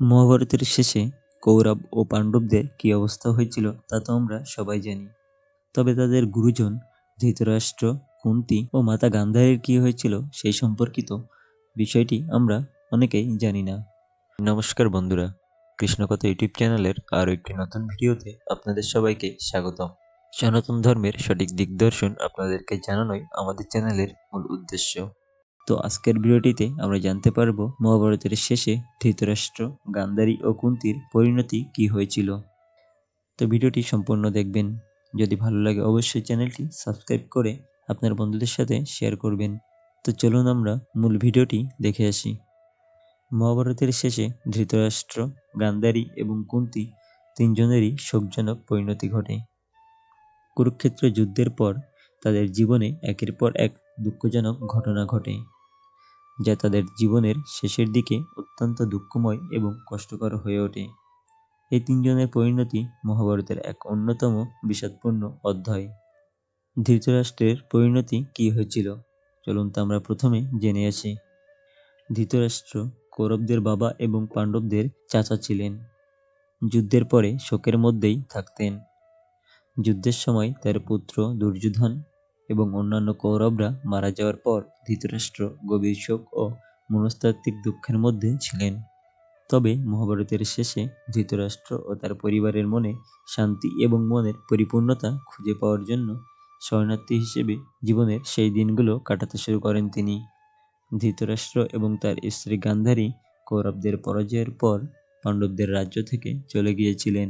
মহাভারতের শেষে কৌরব ও পাণ্ডবদের কী অবস্থা হয়েছিল তা তো আমরা সবাই জানি। তবে তাদের গুরুজন, ধৃতরাষ্ট্র, কুন্তি ও মাতা গান্ধারীর কী হয়েছিল সেই সম্পর্কিত বিষয়টি আমরা অনেকেই জানি না। নমস্কার বন্ধুরা, কৃষ্ণকথা ইউটিউব চ্যানেলের আরও একটি নতুন ভিডিওতে আপনাদের সবাইকে স্বাগতম। সনাতন ধর্মের সঠিক দিগদর্শন আপনাদেরকে জানানোই আমাদের চ্যানেলের মূল উদ্দেশ্য। তো আজকের ভিডিওটিতে আমরা জানতে পারব মহাভারতের শেষে ধৃতরাষ্ট্র, গান্ধারী ও কুন্তির পরিণতি কি হয়েছিল। তো ভিডিওটি সম্পূর্ণ দেখবেন। যদি ভালো লাগে অবশ্যই চ্যানেলটি সাবস্ক্রাইব করে আপনার বন্ধুদের সাথে শেয়ার করবেন। তো চলুন আমরা মূল ভিডিওটি দেখে আসি। মহাভারতের শেষে ধৃতরাষ্ট্র, গান্ধারী এবং কুন্তি তিনজনেরই শোকজনক পরিণতি ঘটে। কুরুক্ষেত্র যুদ্ধের পর তাদের জীবনে একের পর এক দুঃখজনক ঘটনা ঘটে। যা তাদের জীবনের শেষের দিকে অত্যন্ত দুঃখময় এবং কষ্টকর হয়ে ওঠে। এই তিনজনের পরিণতি মহাভারতের এক অন্যতম বিষাদপূর্ণ অধ্যায়। ধৃতরাষ্ট্রের পরিণতি কি হয়েছিল? চলুন তা আমরা প্রথমে জেনে আসি। ধৃতরাষ্ট্র কৌরবদের বাবা এবং পাণ্ডবদের চাচা ছিলেন। যুদ্ধের পরে শোকের মধ্যেই থাকতেন। যুদ্ধের সময় তার পুত্র দুর্যোধন এবং অন্যান্য কৌরবরা মারা যাওয়ার পর ধৃতরাষ্ট্র গভীর শোক ও মনস্তাত্ত্বিক দুঃখের মধ্যে ছিলেন। তবে মহাভারতের শেষে ধৃতরাষ্ট্র ও তার পরিবারের মনে শান্তি এবং মনের পরিপূর্ণতা খুঁজে পাওয়ার জন্য শরণার্থী হিসেবে জীবনের সেই দিনগুলো কাটাতে শুরু করেন তিনি। ধৃতরাষ্ট্র এবং তার স্ত্রী গান্ধারী কৌরবদের পরাজয়ের পর পাণ্ডবদের রাজ্য থেকে চলে গিয়েছিলেন।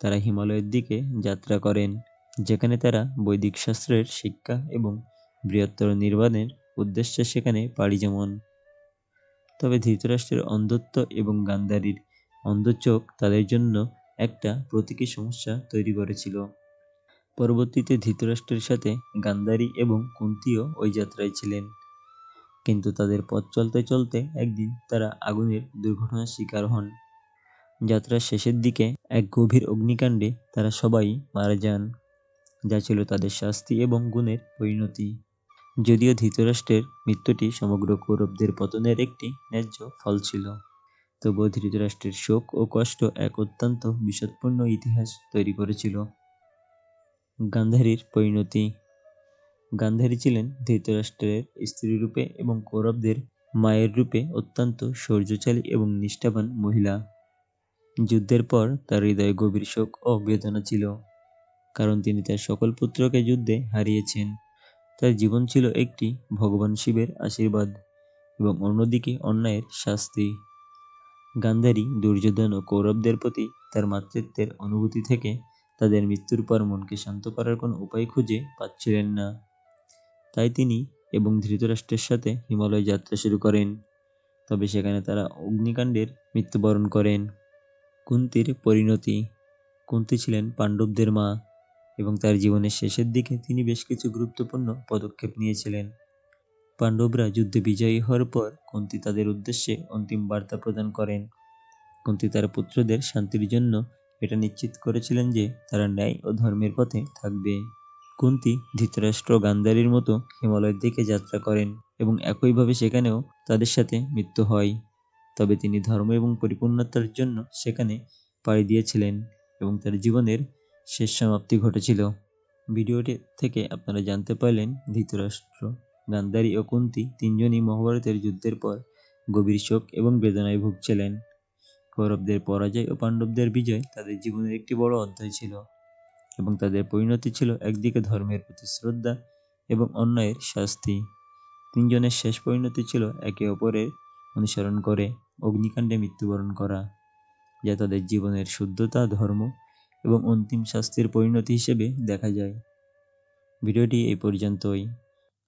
তারা হিমালয়ের দিকে যাত্রা করেন। যেখানে তারা বৈদিক শাস্ত্রের শিক্ষা এবং বৃহত্তর নির্মাণের উদ্দেশ্যে সেখানে পাড়ি জমান। তবে ধৃতরাষ্ট্রের অন্ধত্ব এবং গান্ধারীর অন্ধচোখ তাদের জন্য একটা প্রতীকী সমস্যা তৈরি করেছিল। পরবর্তীতে ধৃতরাষ্ট্রের সাথে গান্ধারী এবং কুন্তিও ওই যাত্রায় ছিলেন। কিন্তু তাদের পথ চলতে চলতে একদিন তারা আগুনের দুর্ঘটনার শিকার হন। যাত্রার শেষের দিকে এক গভীর অগ্নিকাণ্ডে তারা সবাই মারা যান। যা ছিল তাদের শাস্তি এবং গুণের পরিণতি। যদিও ধৃতরাষ্ট্রের মৃত্যুটি সমগ্র কৌরবদের পতনের একটি ন্যায্য ফল ছিল, তবুও ধৃতরাষ্ট্রের শোক ও কষ্ট এক অত্যন্ত বিষাদপূর্ণ ইতিহাস তৈরি করেছিল। গান্ধারীর পরিণতি। গান্ধারী ছিলেন ধৃতরাষ্ট্রের স্ত্রী রূপে এবং কৌরবদের মায়ের রূপে অত্যন্ত শৌর্যশালী এবং নিষ্ঠাবান মহিলা। যুদ্ধের পর তার হৃদয়ে গভীর শোক ও বেদনা ছিল। কারণ তিনি তার সকল পুত্রকে যুদ্ধে হারিয়েছেন। তার জীবন ছিল একটি ভগবান শিবের আশীর্বাদ এবং অন্যদিকে অন্যায়ের শাস্তি। গান্ধারী, দুর্যোধন ও কৌরবদের প্রতি তার মাতৃত্বের অনুভূতি থেকে তাদের মৃত্যুর পর মনকে শান্ত করার কোনো উপায় খুঁজে পাচ্ছিলেন না। তাই তিনি এবং ধৃতরাষ্ট্রের সাথে হিমালয় যাত্রা শুরু করেন। তবে সেখানে তারা অগ্নিকাণ্ডের মৃত্যুবরণ করেন। কুন্তির পরিণতি। কুন্তি ছিলেন পাণ্ডবদের মা। এবং তার জীবনের শেষের দিকে তিনি বেশ কিছু গুরুত্বপূর্ণ পদক্ষেপ নিয়েছিলেন। পাণ্ডবরা যুদ্ধে বিজয়ী হওয়ার পর কুন্তি তাদের উদ্দেশ্যে অন্তিম বার্তা প্রদান করেন। কুন্তি তার পুত্রদের শান্তির জন্য এটা নিশ্চিত করেছিলেন যে তারা ন্যায় ও ধর্মের পথে থাকবে। কুন্তি ধৃতরাষ্ট্র গান্ধারীর মতো হিমালয়ের দিকে যাত্রা করেন এবং একইভাবে সেখানেও তাদের সাথে মৃত্যু হয়। তবে তিনি ধর্ম এবং পরিপূর্ণতার জন্য সেখানে পাড়ি দিয়েছিলেন এবং তার জীবনের শেষ সমাপ্তি ঘটেছিল। ভিডিওটি থেকে আপনারা জানতে পারলেন, ধৃতরাষ্ট্র, গান্ধারী ও কুন্তি তিনজনই মহাভারতের যুদ্ধের পর গভীর শোক এবং বেদনায় ভুগছিলেন। কৌরবদের পরাজয় ও পাণ্ডবদের বিজয় তাদের জীবনের একটি বড় অধ্যায় ছিল এবং তাদের পরিণতি ছিল একদিকে ধর্মের প্রতি শ্রদ্ধা এবং অন্যায়ের শাস্তি। তিনজনের শেষ পরিণতি ছিল একে অপরের অনুসরণ করে অগ্নিকাণ্ডে মৃত্যুবরণ করা, যা তাদের জীবনের শুদ্ধতা, ধর্ম এবং অন্তিম শাস্তির পরিণতি হিসেবে দেখা যায়। ভিডিওটি এই পর্যন্তই।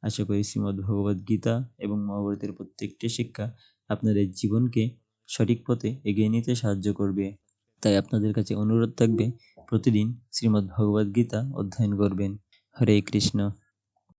আশা করি শ্রীমদ্ ভগবদ্ গীতা এবং মহাভারতের প্রত্যেকটি শিক্ষা আপনাদের জীবনকে সঠিক পথে এগিয়ে নিতে সাহায্য করবে। তাই আপনাদের কাছে অনুরোধ থাকবে, প্রতিদিন শ্রীমদ্ ভগবদ্ গীতা অধ্যয়ন করবেন। হরে কৃষ্ণ।